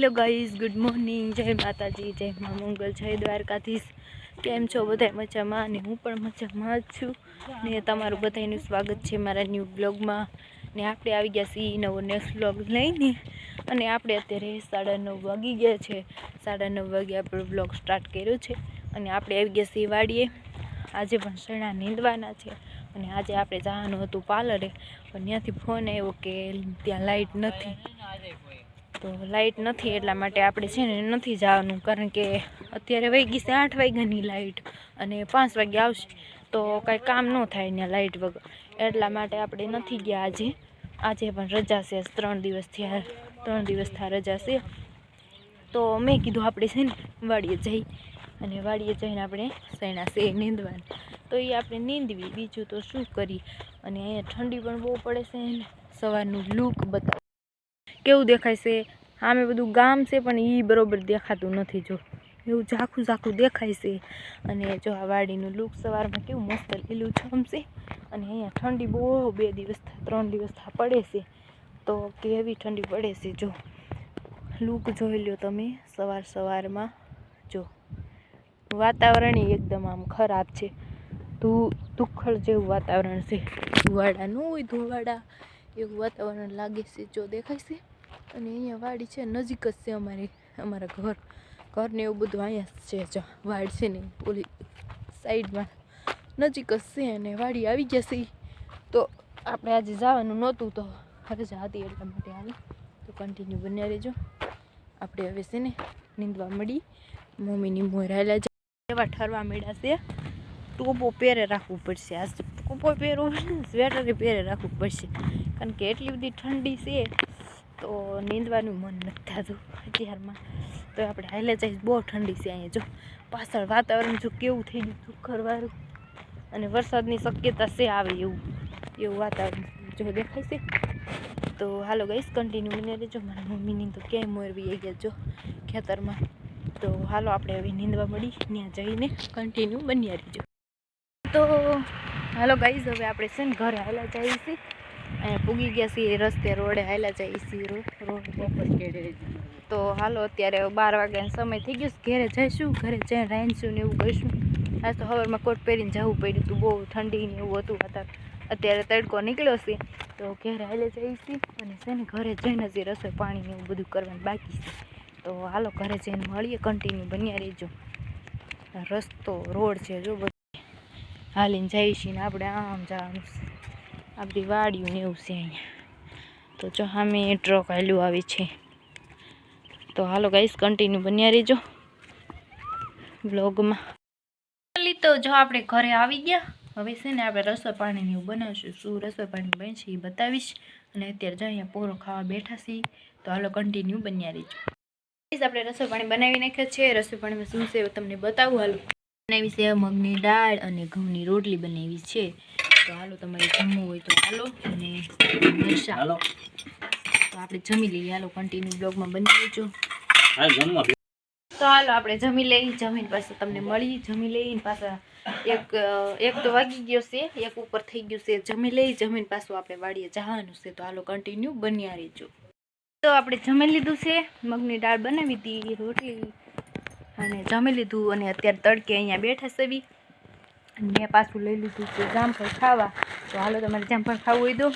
Hello guys, good morning. જય માતાજી, જય મા મંગલ, જય દ્વારકાધીશ. કેમ છો બધા મજામાં? અને હું પણ મજામાં જ છું. ને તમારું બધાનું સ્વાગત છે મારા ન્યૂ બ્લોગમાં. ને આપણે આવી ગયા છીએ નવો નેક્સ્ટ બ્લોગ લઈને. અને આપણે અત્યારે સાડા નવ વાગી ગયા છે. સાડા નવ વાગે આપણે બ્લોગ સ્ટાર્ટ કર્યો છે. અને આપણે આવી ગયા છીએ વાડીએ. આજે પણ શરણા નીંદવાના છે. અને આજે આપણે જવાનું હતું પાર્લરે. પણ ત્યાંથી ફોન આવ્યો કે ત્યાં લાઇટ નથી. તો લાઇટ નથી એટલા માટે આપણે છે ને નથી જવાનું, કારણ કે અત્યારે વાગી છે આઠ વાગ્યાની લાઇટ અને પાંચ વાગે આવશે. તો કાંઈ કામ ન થાય ને લાઇટ વગર. એટલા માટે આપણે નથી ગયા આજે. આજે પણ રજા છે ત્રણ દિવસ થયા, ત્રણ દિવસથી રજા છે. તો મેં કીધું આપણે છે ને વાડીએ જઈ અને વાડીએ જઈને આપણે સૈણા છે નીંદવાની તો એ આપણે નીંદવી. બીજું તો શું કરી? અને અહીંયા ઠંડી પણ બહુ પડે છે ને. સવારનું લૂક બતાવ. કેવું દેખાય છે? સામે બધું ગામ છે, પણ એ બરોબર દેખાતું નથી જો. એવું ઝાખું ઝાખું દેખાય છે. અને જો આ વાડીનું લુક સવારમાં કેવું મસ્ત લીલું છમ છે. અને અહીંયા ઠંડી બહુ બે દિવસ ત્રણ દિવસ પડે છે. તો કેવી ઠંડી પડે છે જો. લુક જોઈ લ્યો તમે સવાર સવારમાં. જો. વાતાવરણ એકદમ આમ ખરાબ છે. ધૂ ધુખ્ખળ જેવું વાતાવરણ છે. ધુવાડા ન હોય ધુવાડા. એવું વાતાવરણ લાગે છે જો, દેખાય છે? અને અહીંયા વાડી છે, નજીક જ છે અમારી, અમારા ઘર. ઘરને એવું બધું અહીંયા છે, જો, વાડ છે ને, ઓલી સાઈડમાં. નજીક જ છે અને વાડી આવી ગયા છે. તો આપણે આજે જવાનું નહોતું, તો હવે હતી એટલા માટે હાલ તો કન્ટિન્યુ બન્યા રહેજો. આપણે હવે છે ને, નીંદવા મળી. મમ્મીની મોરાયેલા એવા ઠરવા મળ્યા છે. ટોપો પહેરે રાખવું પડશે. આ ટોપો પહેરવું સ્વેટર પહેરે રાખવું પડશે. કારણ કે એટલી બધી ઠંડી છે. તો નીંદવાનું મન નથી થતું અત્યારમાં. તો આપણે હાલે જઈશ બહુ ઠંડી છે અહીંયા, જો. પાછળ વાતાવરણ જો કેવું થઈ ગયું સુખરવાળું અને વરસાદની શક્યતા છે આવે એવું એવું વાતાવરણ જો દેખાય છે. તો હાલો ગઈશ કન્ટિન્યુ મને રહેજો. મારા મમ્મીની તો ક્યાંય મોરવી આવી ગયા, જો, ખેતરમાં. તો હાલો આપણે હવે નીંદવા મળી, ત્યાં જઈને કન્ટિન્યુ બન્યા રહીજો. તો હાલો ગાઈઝ હવે આપણે છે ને ઘરે હાલા જઈએ છીએ. અહીંયા પૂગી ગયા છીએ રસ્તે રોડે હાલ્યા જઈએ છીએ રોડ તો હાલો, અત્યારે બાર વાગ્યાનો સમય થઈ ગયો ઘરે જઈશું, ઘરે જઈને રાંધશું ને એવું કરીશું. આ તો હવારમાં કોટ પહેરીને જવું પડ્યું હતું, બહુ ઠંડી ને એવું હતું હતા અત્યારે તડકો નીકળ્યો છે, તો ઘરે હાલે જઈએ છીએ અને છે ઘરે જઈને હજી રસોઈ પાણી એવું બધું કરવાનું બાકી છે. તો હાલો, ઘરે જઈને મળીએ કન્ટિન્યુ બન્યા રહેજો. રસ્તો, રોડ છે, જો બધું. હાલીને જઈશી ને આપણે આમ જવાનું આપણી વાડીયું ને એવું છે અહીંયા. તો જો સામે ટ્રક હાલ્યું આવે છે. તો હાલો ગાઈસ કન્ટિન્યુ બન્યા રહેજો બ્લોગમાં તો જો આપણે ઘરે આવી ગયા. હવે છે ને આપણે રસોઈ પાણીને એવું બનાવશું. શું રસોઈ પાણી બનશે એ બતાવીશ. અને અત્યારે જો અહીંયા પોરો ખાવા બેઠા છીએ. તો હાલો કન્ટિન્યુ બન્યા રહીજો. આપણે રસોઈ પાણી બનાવી નાખ્યા છે. રસોઈ પાણીમાં શું છે તમને બતાવું. હાલો. બનાવી છે મગની દાળ અને ઘઉંની રોટલી બનાવી છે. તો હાલો તમારે જમવું હોય તો હાલો અને મરચાં. હાલો. તો આપણે જમી લઈએ. હાલો કન્ટિન્યુ બ્લોગમાં બની લેજો તો હાલો આપણે જમી લઈ જમીન પાસે તમને મળી જમી લઈને પાછા એક એક તો વાગી ગયો છે એક ઉપર થઈ ગયું છે. જમી લઈ જમીન પાછું આપણે વાડીએ જવાનું છે. તો હાલો કન્ટિન્યુ બન્યા રહેજો. તો આપણે જમી લીધું છે. મગની દાળ બનાવી હતી રોટલી. અને જમી લીધું અને અત્યારે તડકે અહીંયા બેઠા સેવી મેં પાછું લઈ લીધું છે જામફળ ખાવા. તો હાલો તમારે જામફળ ખાવું હોય તો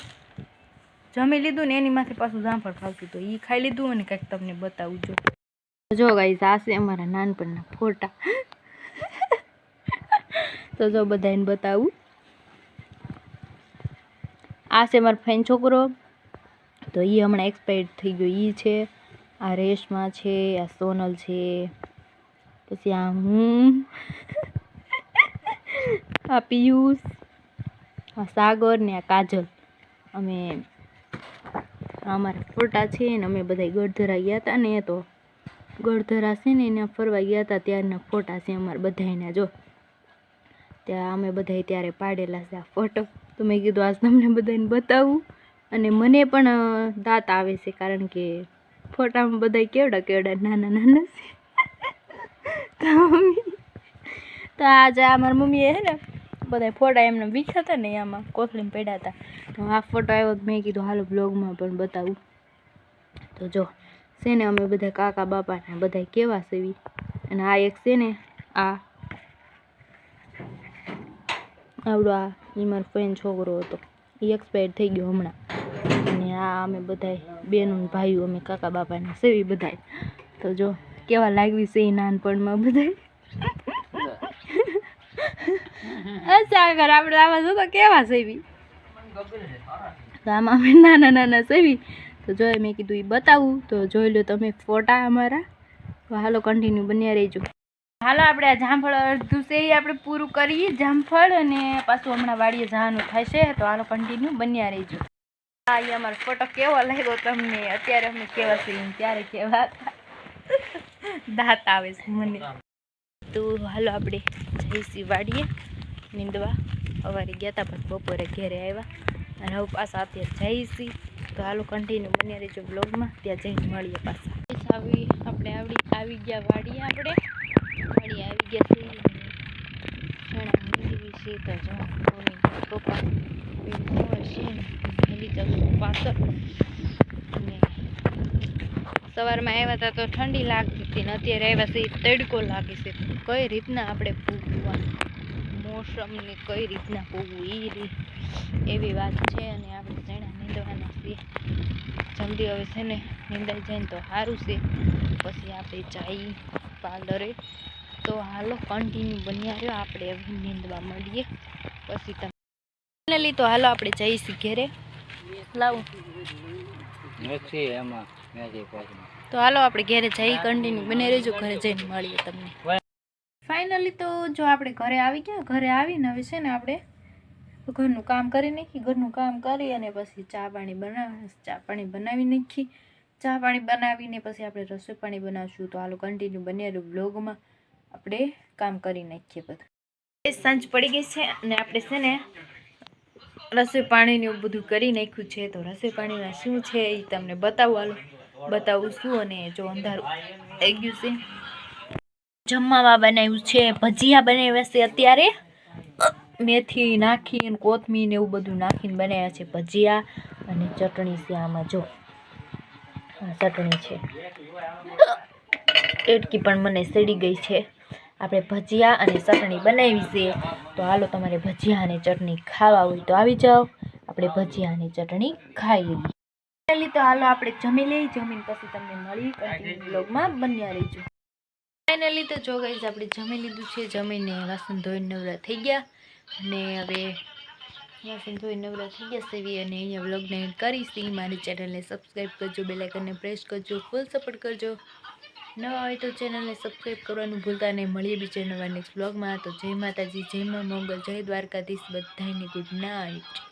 જમી લીધું ને એની માથે પાછું જામફળ ખાવતું તો એ ખાઈ લીધું અને કંઈક તમને બતાવું જો જો ગાઈઝ આ છે અમારા નાનપણના ફોટા. તો જો બધાને બતાવું. આ છે મારો ફેન છોકરો. તો એ હમણાં એક્સપાયર્ડ થઈ ગયો. એ છે, આ રેશમા છે, આ સોનલ છે. પછી આ હું. આ પિયુષ, આ સાગર ને આ કાજલ. અમે અમારા ફોટા છે ને અમે બધા ગઢધરા ગયા હતા ને એ તો ગઢધરા છે ને એને ફરવા ગયા હતા, ત્યારના ફોટા છે અમારા બધાયના, જો. ત્યાં અમે બધાય ત્યારે પાડેલા છે આ ફોટો. તો મેં કીધું આજ તમને બધાને બતાવું અને મને પણ દાંત આવે છે કારણ કે ફોટામાં બધા કેવડા કેવડા નાના નાના છે. તો આજે આ મમ્મીએ હે ને બધા ફોટા એમને વીખ્યા હતા ને એમાં કોથળીમાં પડ્યા હતા. તો આ ફોટો આવ્યો મેં કીધું, હાલો બ્લોગમાં પણ બતાવું. તો જો, છે ને અમે બધા કાકા બાપાને બધા કેવા સેવી અને આ એક છે ને, આ આવડો આ એ મારો ફેન છોકરો હતો. એ એક્સપાયર થઈ ગયો હમણાં. અને આ અમે બધાય, બેનો ભાઈઓ અમે કાકા બાપાને સેવી બધાય. તો જો, કેવા લાગવી છે એ નાનપણમાં બધાય? અચ્છા, આગળ આપણે આવા જો કેવા સેવી? તો આમાં અમે નાના નાના સેવી. તો જો મેં કીધું એ બતાવું. તો જોઈ લો તમે ફોટા અમારા. તો હાલો કન્ટિન્યુ બન્યા રહેજો. હાલો, આપણે આ જામફળ અડધું છે એ આપણે પૂરું કરીએ. જામફળ અને પાછું હમણાં વાડીએ જવાનું છે તો હાલો કન્ટિન્યુ બન્યા રહેજો. હા એ અમારો ફોટો કેવો લાગ્યો તમને? અત્યારે અમે કેવા છીએ? ત્યારે કેવા દાંત આવે છે મને. તો હાલો આપણે જઈશી વાડીએ નીંદવા. સવારે ગયા હતા પછી બપોરે ઘેરે આવ્યા. અને હવે પાછા અત્યારે જઈશી. તો હાલો કન્ટિન્યુ બન્યા રહેજો બ્લોગમાં ત્યાં જઈને મળીએ પાછા. આવી, આપણે આવડી આવી ગયા વાડીએ આપણે. વાડીએ આવી ગયા છીએ. છે તો જો, મમ્મી છે ને. પાછળ. સવારમાં આવ્યા હતા તો ઠંડી લાગતી હતી ને અત્યારે આવ્યા છે તડકો લાગે છે. કઈ રીતના આપણે ભોગવવાનું? મોસમને કઈ રીતના પૂગવું એ રીત એવી વાત છે અને આપણે ચણા નીંદવાના છીએ. જલ્દી હવે છે ને નીંદાઈ જાય ને તો સારું છે. પછી આપણે જઈ પાર્લરે તો હાલો કન્ટિન્યુ બન્યા રહ્યો. આપણે હવે નીંદવા મળીએ પછી તમે તો હાલો આપણે જઈશું ઘેરે. લાવું. નથી એમાં. તો હાલો આપણે ઘરે જઈ કન્ટિન્યુ બને રહેજો, ઘરે જઈને મળીએ તમને. ફાઇનલી તો જો આપણે ઘરે આવી ગયા, ઘરે આવીને હવે છે ને આપણે ઘરનું કામ કરી નાખી, ઘરનું કામ કરી અને પછી ચા પાણી બનાવી, ચા પાણી બનાવી નાખી. ચા પાણી બનાવીને પછી આપણે રસોઈ પાણી બનાવશું. તો હાલો કન્ટિન્યુ બને બ્લોગમાં આપણે કામ કરી નાખીએ બધું. સાંજ પડી ગઈ છે અને આપણે છે ને રસોઈ પાણીને બધું કરી નાખ્યું છે. તો રસોઈ પાણીમાં શું છે એ તમને બતાવવાનું બતાવું છું અને જો અંધારું થઈ ગયું છે. જમવામાં બનાવ્યું છે, ભજીયા બનાવ્યા છે અત્યારે. મેથી નાખીને કોથમી ને એવું બધું નાખીને બનાવ્યા છે ભજીયા અને ચટણી છે આમાં, જો. ચટણી છે. એટકી પણ મને સડી ગઈ છે. આપણે ભજીયા અને ચટણી બનાવી છે. તો હાલો તમારે ભજીયા અને ચટણી ખાવા હોય તો આવી જાઓ. આપણે ભજીયા અને ચટણી ખાઈ લઈએ પહેલી તો હાલો આપણે જમી લઈ જમીન પછી તમને મળી કન્ટિન્યુ બ્લોગમાં બન્યા રહીજો. ફાઇનલી તો જો ગઈ આપણે જમી લીધું છે જમીને વાસણ ધોઈને નવરા થઈ ગયા. અને હવે વાસણ ધોઈને નવરા થઈ ગયા સેવી અને અહીંયા બ્લોગને એન્ડ કરીશી. મારી ચેનલને સબસ્ક્રાઈબ કરજો બેલાઇકનને પ્રેસ કરજો ફૂલ સપોર્ટ કરજો. નવા હોય તો ચેનલને સબસ્ક્રાઈબ કરવાનું ભૂલતા નહીં. મળીએ બીજા નવા નેક્સ્ટ બ્લોગમાં તો જય માતાજી જય મા મંગલ જય દ્વારકાધીશ. બધાની ગુડ નાઇટ